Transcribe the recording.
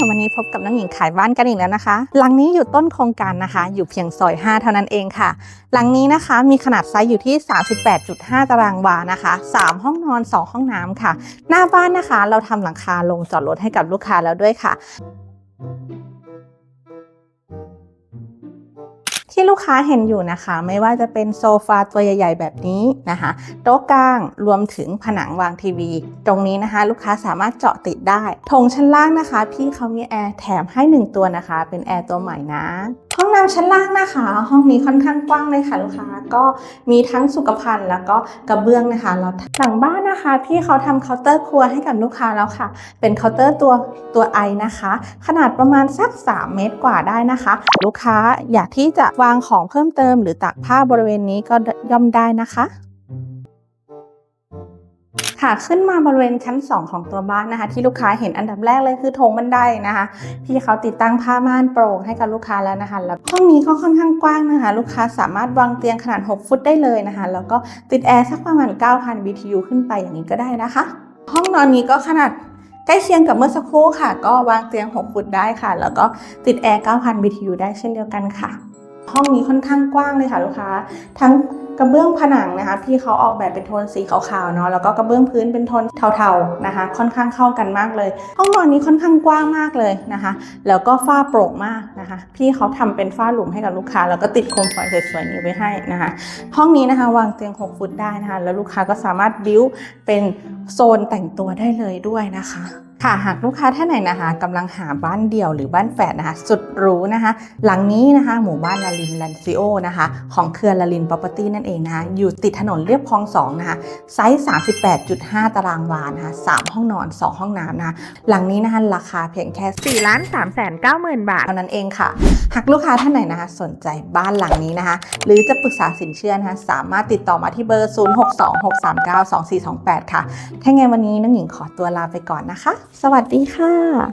วันนี้พบกับน้องหญิงขายบ้านกันอีกแล้วนะคะ หลังนี้อยู่ต้นโครงการนะคะ อยู่เพียงซอย 5 เท่านั้นเองค่ะ หลังนี้นะคะมีขนาดไซส์อยู่ที่ 38.5 ตารางวานะคะ 3 ห้องนอน 2 ห้องน้ำค่ะ หน้าบ้านนะคะ เราทำหลังคาลงจอดรถให้กับลูกค้าแล้วด้วยค่ะ ที่ลูกค้าเห็นอยู่นะคะ ไม่ว่าจะเป็นโซฟาตัวใหญ่ ๆ แบบนี้นะคะโต๊ะกลางรวมถึงผนังวางทีวี ตรงนี้นะคะ ลูกค้าสามารถเจาะติดได้ธงชั้นล่างนะคะ พี่เขามีแอร์แถมให้ 1 ตัวนะคะ เป็นแอร์ตัวใหม่นะ ห้องน้ำชั้นล่างนะคะ ห้องนี้ค่อนข้างกว้างเลยค่ะลูกค้าก็มีทั้งสุขภัณฑ์แล้วก็กระเบื้องนะคะแล้วหลังบ้านนะคะพี่เขาทำเคาน์เตอร์ครัวให้กับลูกค้าแล้วค่ะ เป็นเคาน์เตอร์ตัวตัวไอนะคะ ขนาดประมาณสัก 3 เมตรกว่าได้นะคะ ลูกค้าอยากที่จะวางของเพิ่มเติม หรือตักผ้าบริเวณนี้ก็ย่อมได้นะคะ ค่ะขึ้นมาบริเวณชั้น 2 ของตัวบ้านนะคะ ที่ลูกค้าเห็นอันดับแรกเลยคือโถงบันไดนะคะ พี่เขาติดตั้งผ้าม่านโปร่งให้กับลูกค้าแล้วนะคะแล้วห้องนี้ก็ค่อนข้างกว้างนะคะ ลูกค้าสามารถวางเตียงขนาด 6 ฟุตได้เลยนะคะ แล้วก็ติดแอร์สักประมาณ 9,000 BTU ขึ้นไปอย่างนี้ก็ได้นะคะ ห้องนอนนี้ก็ขนาดใกล้เคียงกับเมื่อสักครู่ค่ะ ก็วางเตียง 6 ฟุตได้ค่ะ แล้วก็ติดแอร์ 9,000 BTU ได้เช่นเดียวกันค่ะ ห้องนี้ค่อนข้างกว้างเลยค่ะลูกค้า ทั้ง กระเบื้องผนังนะคะ พี่เขาออกแบบเป็นโทนสีขาวๆเนาะแล้วก็กระเบื้องพื้นเป็นโทนเทาๆนะคะ ค่อนข้างเข้ากันมากเลย ห้องนอนนี้ค่อนข้างกว้างมากเลยนะคะ แล้วก็ฝ้าโปร่งมากนะคะ พี่เขาทำเป็นฝ้าหลุมให้กับลูกค้า แล้วก็ติดโคมไฟสวยๆนี้ไว้ให้นะคะ ห้องนี้นะคะวางเตียง 6 ฟุตได้นะคะ แล้วลูกค้าก็สามารถบิ้วเป็นโซนแต่งตัวได้เลยด้วยนะคะ ค่ะหากลูกค้าท่านไหนนะคะกำลังหาบ้านเดี่ยวหรือบ้านแฝดนะคะ สุดหรูนะคะ หลังนี้นะคะ หมู่บ้านลาลินแลนซิโอนะคะ ของเครือลาลิน Property นั่นเองนะคะ อยู่ติดถนนเรียบคลอง2นะคะ ไซส์ 38.5 ตารางวานะคะ3ห้องนอน 2 ห้องน้ำนะคะ หลังนี้นะคะราคาเพียงแค่ 4 ล้าน3แสน9หมื่นบาทเท่านั้นเองค่ะ หากลูกค้าท่านไหนนะคะ สนใจบ้านหลังนี้นะคะ หรือจะปรึกษาสินเชื่อนะคะสามารถติดต่อมาที่เบอร์ 0626392428 ค่ะถ้าไงวันนี้น้องหญิงขอตัวลาไปก่อนนะคะสวัสดีค่ะ